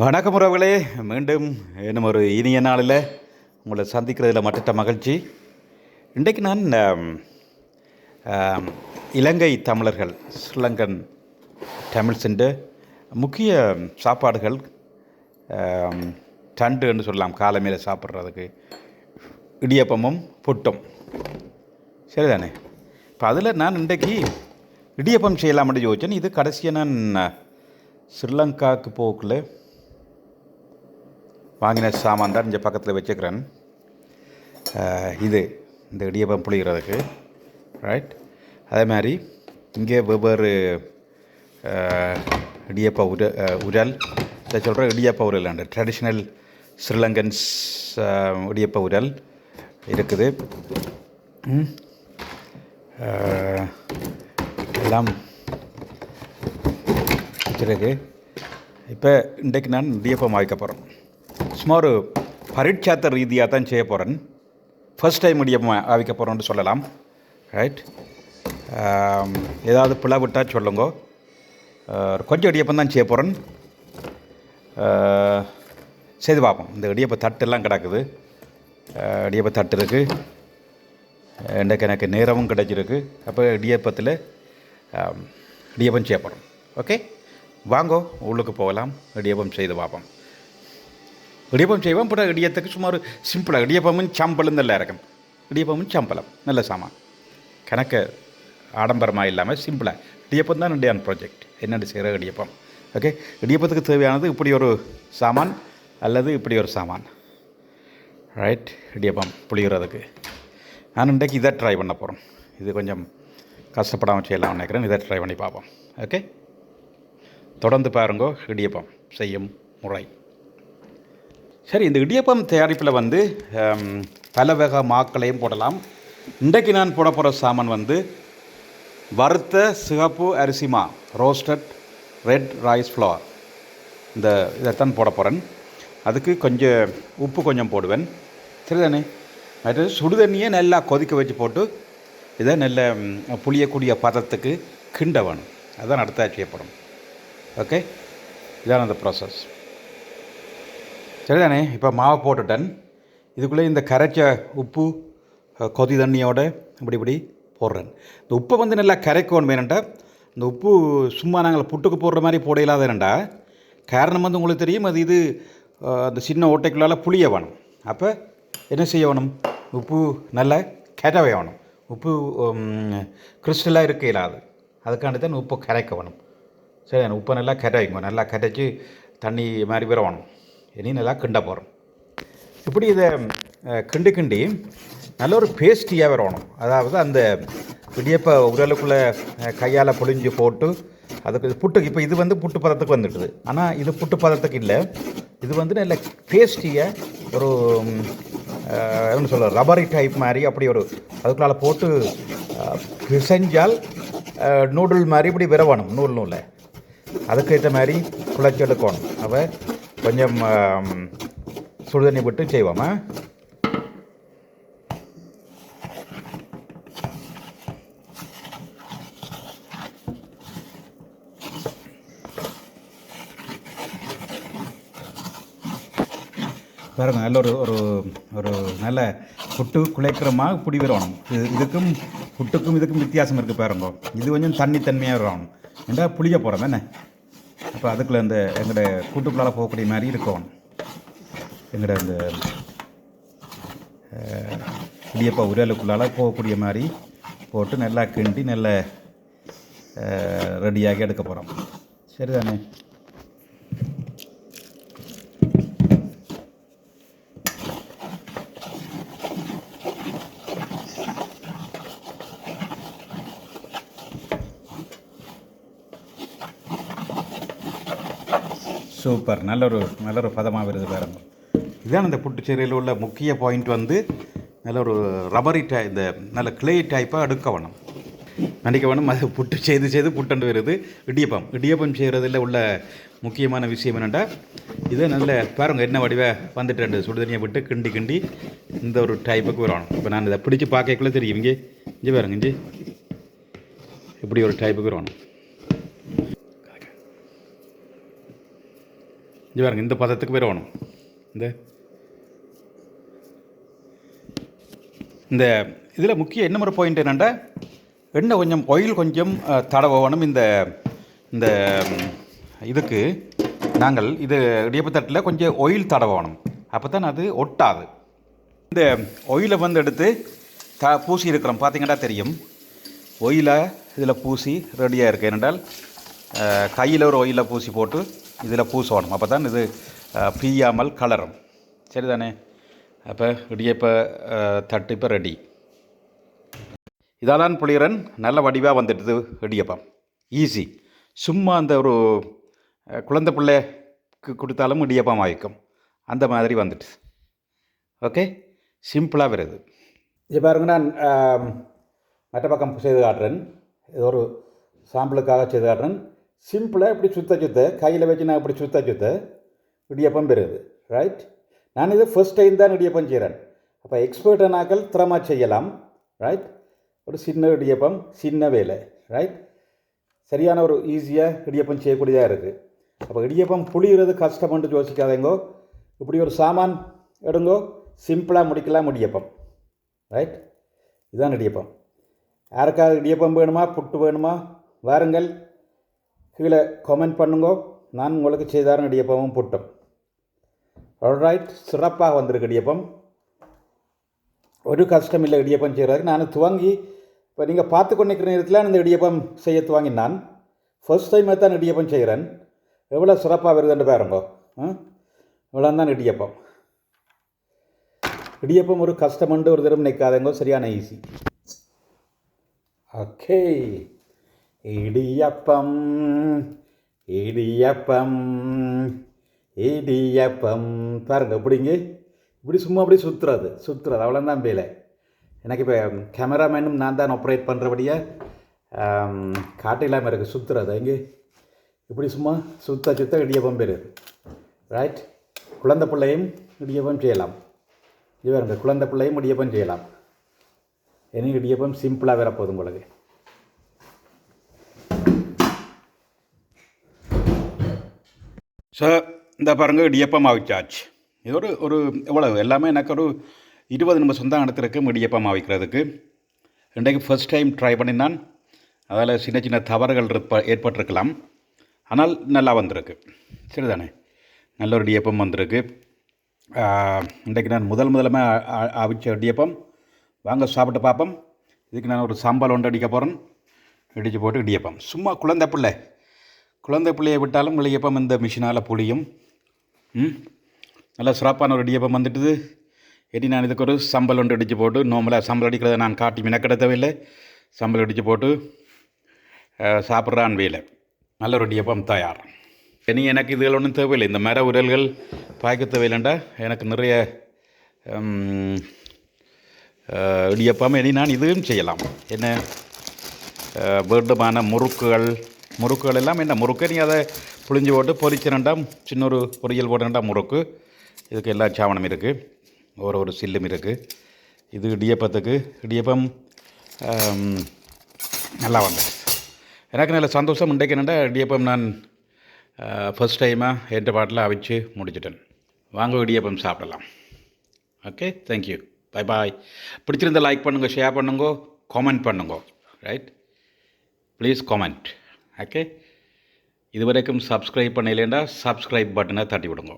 வணக்கம் உறவுகளே. மீண்டும் இன்னும் ஒரு இனிய நாளில் உங்களை சந்திக்கிறதுல மற்ற மகிழ்ச்சி. இன்றைக்கு நான் இலங்கை தமிழர்கள் ஸ்ரீலங்கன் தமிழ்ஸிൻ്റെ முக்கிய சாப்பாடுகள் டண்டுன்னு சொல்லலாம் காலை மேலே சாப்பிட்றதுக்கு இடியப்பமும் புட்டும். சரிதானே? இப்போ அதில் நான் இன்றைக்கு இடியப்பம் செய்யலாம்னு யோசிச்சேன். இது கடைசியாக நான் ஸ்ரீலங்காவுக்கு போக்குள்ள வாங்கின சாமான் தான் இங்கே பக்கத்தில் வச்சுக்கிறேன். இது இந்த இடியப்பம் புளிகிறதுக்கு ரைட் அதே மாதிரி இங்கே வெவ்வேறு இடியப்ப உர உரல். இதை சொல்கிற இடியப்ப உரல் அண்டு ட்ரெடிஷ்னல் ஸ்ரீலங்கன்ஸ் இடியப்ப உரல் இருக்குது. எல்லாம் வச்சிருக்கு இப்போ இன்றைக்கு நான் இடியப்பம் வாய்க்க போகிறேன். சும்மா ஒரு பரீட்சாத்த ரீதியாக தான் செய்ய போகிறேன் ஃபஸ்ட் டைம் இடியப்பம் ஆவிக்க போகிறோன்னு சொல்லலாம். ரைட் ஏதாவது பிழை விட்டால் சொல்லுங்க. கொஞ்சம் இடியப்பம் தான் செய்ய போகிறேன் செய்து பார்ப்போம் இந்த இடியப்ப தட்டெல்லாம் கிடக்குது. இடியப்ப தட்டு இருக்குது இன்றைக்கு எனக்கு நேரமும் கிடைச்சிருக்கு. அப்போ இடியப்பத்தில் இடியப்பம் செய்ய போகிறோம் ஓகே வாங்கோ உள்ளுக்கு போகலாம். இடியப்பம் செய்து பார்ப்போம் இடியப்பம் செய்வோம் பிறகு இடியத்துக்கு சும்மா ஒரு சிம்பிளாக இடியப்பமும் சம்பளம் நல்லா இறக்கும் இடியப்பமும் சம்பளம் நல்ல சாமான். கணக்கு ஆடம்பரமாக இல்லாமல் சிம்பிளாக இடியப்பம் தான் இண்டியான் ப்ராஜெக்ட் என்னென்னு செய்கிற இடியப்பம்? ஓகே இடியப்பத்துக்கு தேவையானது இப்படி ஒரு சாமான் அல்லது இப்படி ஒரு சாமான். ரைட் இடியப்பம் புளிகிறதுக்கு நான் இன்றைக்கு இதை ட்ரை பண்ண போகிறோம் இது கொஞ்சம் கஷ்டப்படாமல் செய்யலாம்னு நினைக்கிறேன். இதை ட்ரை பண்ணி பார்ப்போம். ஓகே தொடர்ந்து பாருங்கோ இடியப்பம் செய்யும் முறை. சரி இந்த இடியப்பம் தயாரிப்பில் வந்து பல வகை மாக்களையும் போடலாம். இன்றைக்கு நான் போட போகிற சாமான் வந்து வறுத்த சிகப்பு அரிசி மா ரோஸ்டட் ரெட் ரைஸ் ஃப்ளவர் இந்த இதைத்தான் போட போகிறேன் அதுக்கு கொஞ்சம் உப்பு கொஞ்சம் போடுவேன். சரிதானே? அது சுடுதண்ணியை நல்லா கொதிக்க வச்சு போட்டு இதை நல்ல புளியக்கூடிய பதத்துக்கு கிண்ட வேணும். அதுதான் அடுத்த செய்யப்படும். ஓகே இதான் அந்த ப்ராசஸ் சரிதானே? இப்போ மாவை போட்டுட்டேன். இதுக்குள்ளே இந்த கரைச்ச உப்பு கொதி தண்ணியோட இப்படி இப்படி போடுறேன். இந்த உப்பை வந்து நல்லா கரைக்கணும் வேணுண்டா இந்த உப்பு சும்மா நாங்கள் புட்டுக்கு போடுற மாதிரி போட இல்லாதேனண்டா காரணம் வந்து உங்களுக்கு தெரியும் அது இது அந்த சின்ன ஓட்டைக்குள்ளால் புளிய வேணும். அப்போ என்ன செய்ய வேணும்? உப்பு நல்லா கெட்ட வேணும். உப்பு கிறிஸ்டலாக இருக்க இல்லாது அதுக்காண்டி தான் உப்பு கரைக்க வேணும். சரி உப்பை நல்லா கரைங்க. நல்லா கரைச்சி தண்ணி மாதிரி விரவணும். இனி நல்லா கிண்ட போகிறோம் இப்படி இதை கிண்டு கிண்டி நல்ல ஒரு பேஸ்டியாக வரணும். அதாவது அந்த இடியப்ப உரலுக்குள்ளே கையால் பொழிஞ்சு போட்டு அதுக்கு புட்டுக்கு இப்போ இது வந்து புட்டு பதத்துக்கு வந்துட்டுது ஆனால் இது புட்டு பதத்துக்கு இல்லை. இது வந்து நல்ல பேஸ்டியாக ஒரு என்ன சொல்ல ரப்பரி டைப் மாதிரி அப்படி ஒரு அதுக்குள்ளால போட்டு பிசைஞ்சால் நூடுல் மாதிரி இப்படி விரவணும் நூல் நூலை அதுக்கேற்ற மாதிரி குழச்சி எடுக்கணும். அப்போ கொஞ்சம் சுடு தண்ணி போட்டு செய்வோமா பாருங்க நல்ல ஒரு ஒரு ஒரு நல்ல புட்டு குழைக்கிறமாக புடி வரணும் இது இதுக்கும் புட்டுக்கும் இதுக்கும் வித்தியாசம் இருக்குது பாருங்க. இது கொஞ்சம் தண்ணி தன்மையாக வரணும் ஏண்டா புளிக்க போகிறோம் தானே இப்போ அதுக்குள்ளே இந்த எங்களோட கூட்டுக்குள்ளால் போகக்கூடிய மாதிரி இருக்கும். எங்களோட இந்த அஹ், இடியப்பா உரலுக்குள்ளால போகக்கூடிய மாதிரி போட்டு நல்லா கிண்டி நல்ல ரெடியாகி எடுக்க போகிறோம் சரிதானே? சூப்பர். நல்ல ஒரு நல்ல ஒரு பதமாக வருது பாருங்க. இதுதான் இந்த புட்டுச்சேரியில் உள்ள முக்கிய பாயிண்ட் வந்து நல்ல ஒரு ரப்பரி டை இந்த நல்ல கிளே டைப்பாக அடுக்க வேணும் நினைக்க வேணும் அது புட்டு செய்து செய்து புட்டண்டு வருது. இடியப்பம். இடியப்பம் செய்கிறதுல உள்ள முக்கியமான விஷயம் என்னென்னா இது நல்ல பாருங்கள் என்ன வடிவ வந்துட்டு ரெண்டு சுடுதண்ணியை விட்டு கிண்டி கிண்டி இந்த ஒரு டைப்புக்கு வரணும் இப்போ நான் இதை பிடிச்சி பார்க்கக்குள்ளே தெரியும். இங்கே இங்கே பாருங்க இங்கே. இப்படி ஒரு டைப்புக்கு வரணும் இது பாருங்க இந்த பதத்துக்கு பேர் வேணும். இந்த இந்த இதில் முக்கிய என்ன முறை பாயிண்ட் என்னென்னா எண்ணெய் கொஞ்சம் ஆயில் கொஞ்சம் தடவணும் இந்த இந்த இதுக்கு நாங்கள் இது இடியப்பத்தட்டில் கொஞ்சம் ஆயில் தடவணும் அப்போ தான் அது ஒட்டாது. இந்த ஒயிலை வந்து எடுத்து த பூசி இருக்கிறோம். பார்த்தீங்கன்னா தெரியும். ஒயிலை இதில் பூசி ரெடியாக இருக்குது ஏனென்றால் கையில் ஒரு ஒயிலை பூசி போட்டு இதில் பூசணும் அப்போ தான் இது அஹ், கலரும் கலரும். சரிதானே? அப்போ இடியப்ப தட்டு இப்போ ரெடி இதாலான் புளியரன் நல்ல வடிவாக வந்துடுது இடியப்பம். ஈஸி சும்மா அந்த ஒரு குழந்தை பிள்ளைக்கு கொடுத்தாலும் இடியப்பம் ஆயிக்கும். அந்த மாதிரி வந்துட்டு ஓகே? சிம்பிளாக வருது. இது பாருங்க நான் மற்ற பக்கம் செய்து காட்டுறேன். இது ஒரு சாம்பிளுக்காக செய்து காட்டுறேன். சிம்பிளாக இப்படி சுத்த சுத்த கையில் வச்சு நான் இப்படி சுத்த சுத்த இடியப்பம் பெறுது ரைட் நான் இது ஃபர்ஸ்ட் டைம் தான் இடியப்பம் செய்கிறேன் அப்போ எக்ஸ்பர்ட்டனாக்கள் திறமாக செய்யலாம் ரைட் ஒரு சின்ன இடியப்பம் சின்ன வேலை ரைட் சரியான ஒரு ஈஸியாக இடியப்பம் செய்யக்கூடியதாக இருக்குது அப்போ இடியப்பம் புளிகிறது கஷ்டம்னு யோசிக்காதேங்கோ. இப்படி ஒரு சாமான் எடுங்கோ சிம்பிளாக முடிக்கலாம் இடியப்பம் ரைட் இதுதான் இடியப்பம். யாருக்காவது இடியப்பம் வேணுமா புட்டு வேணுமா வாருங்கள். கீழே கமெண்ட் பண்ணுங்கோ. நான் உங்களுக்கு செய்தாரன் இடியப்பமும் புட்டும். ஆல்ரைட் சிறப்பாக வந்திருக்கு இடியப்பம் ஒரு கஷ்டம் இல்லை இடியப்பம் செய்கிறதுக்கு. நான் துவங்கி இப்போ நீங்கள் பார்த்து கொண்டிருக்கிற நேரத்தில் இந்த இடியப்பம் செய்ய துவங்கி நான். ஃபர்ஸ்ட் டைம் தான் இடியப்பம் செய்கிறேன். எவ்வளோ சிறப்பாக வருதுன்னு பாருங்கோ. ஆ இவ்வளோ தான் இடியப்பம். இடியப்பம் ஒரு கஷ்டமண்டு ஒரு தரம் நிற்காதங்கோ. சரியான ஈஸி ஓகே இடியப்பம் இடியப்பம் இடியப்பம். பாருங்க இப்படிங்க இப்படி சும்மா அப்படியே சுற்றுறது சுற்றுறது அவ்வளோதான் வேலை எனக்கு இப்போ கேமராமேனும் நான் தான் ஆப்ரேட் பண்ணுறபடியே காட்டு இல்லாமல் இருக்குது சுற்றுறது எங்கே இப்படி சும்மா சுத்த சுத்த இடியப்பம் பேர். ரைட் குழந்த பிள்ளையும் இடியப்பம் செய்யலாம். இது பாருங்க குழந்த பிள்ளையும் இடியப்பம் செய்யலாம். இனி இடியப்பம் சிம்பிளாக வரப்போகுது உங்களுக்கு. ஸோ இந்த பாருங்க இடியப்பம் ஆவிச்சாச்சு இது ஒரு ஒரு எவ்வளவு? எல்லாமே எனக்கு ஒரு இருபது நிமிஷம் தான் எடுத்திருக்கு இடியப்பம் ஆவிக்கிறதுக்கு. இன்றைக்கு ஃபர்ஸ்ட் டைம் ட்ரை பண்ணினான். அதில் சின்ன சின்ன தவறுகள் இருப்ப ஏற்பட்டிருக்கலாம். ஆனால் நல்லா வந்திருக்கு. சரிதானே? நல்ல ஒரு இடியப்பம் வந்திருக்கு. இன்றைக்கு நான் முதல் முதலமே அவிச்ச இடியப்பம். வாங்க சாப்பிட்டு பார்ப்போம். இதுக்கு நான் ஒரு சாம்பார் ஒன்று அடிக்க போகிறேன் இடித்து போட்டு இடியப்பம். சும்மா குழந்தை பிள்ளை. குழந்தை பிள்ளையை விட்டாலும் இடியப்பம் இந்த மிஷினால் புளியும். ம்? சிறப்பான ஒரு இடியப்பம் வந்துட்டுது. இனி நான் இதுக்கு ஒரு சம்பல் ஒன்று அடித்து போட்டு நோம்பலாக சம்பல் அடிக்கிறத நான் காட்டி மினக்கிட சம்பல் அடித்து போட்டு சாப்பிட்றான் வேலை நல்ல ஒரு இடியப்பம் தயார். இனி எனக்கு இதுகள் ஒன்றும் தேவையில்லை. இந்த மர உரல்கள் பாய்க்க தேவையில்லைண்டா. எனக்கு நிறைய இடியப்பம். இனி நான் இதுவும் செய்யலாம். என்ன வேண்டுமான முறுக்குகள் முறுக்குகள் எல்லாம் என்ன? முறுக்கு நீ அதை புளிஞ்சு போட்டு பொரிச்சிரண்டா சின்ன ஒரு பொரியல் போட்டா முறுக்கு. இதுக்கு எல்லா சாவணம் இருக்குது ஒரு ஒரு சில்லும் இருக்குது இது இடியப்பத்துக்கு. இடியப்பம் நல்லா வந்தது. எனக்கு நல்ல சந்தோஷம். இன்றைக்கு என்னடா இடியப்பம் நான் ஃபஸ்ட் டைமாக என்ற பாட்டில் அவிச்சு முடிச்சிட்டேன். வாங்க இடியப்பம் சாப்பிடலாம். ஓகே? தேங்க்யூ பை பாய் பிடிச்சிருந்தா லைக் பண்ணுங்க ஷேர் பண்ணுங்க காமெண்ட் பண்ணுங்க. ரைட் ப்ளீஸ் காமெண்ட் ஓகே இதுவரைக்கும் சப்ஸ்கிரைப் பண்ணலைன்னா சப்ஸ்கிரைப் பட்டனை தட்டி விடுங்க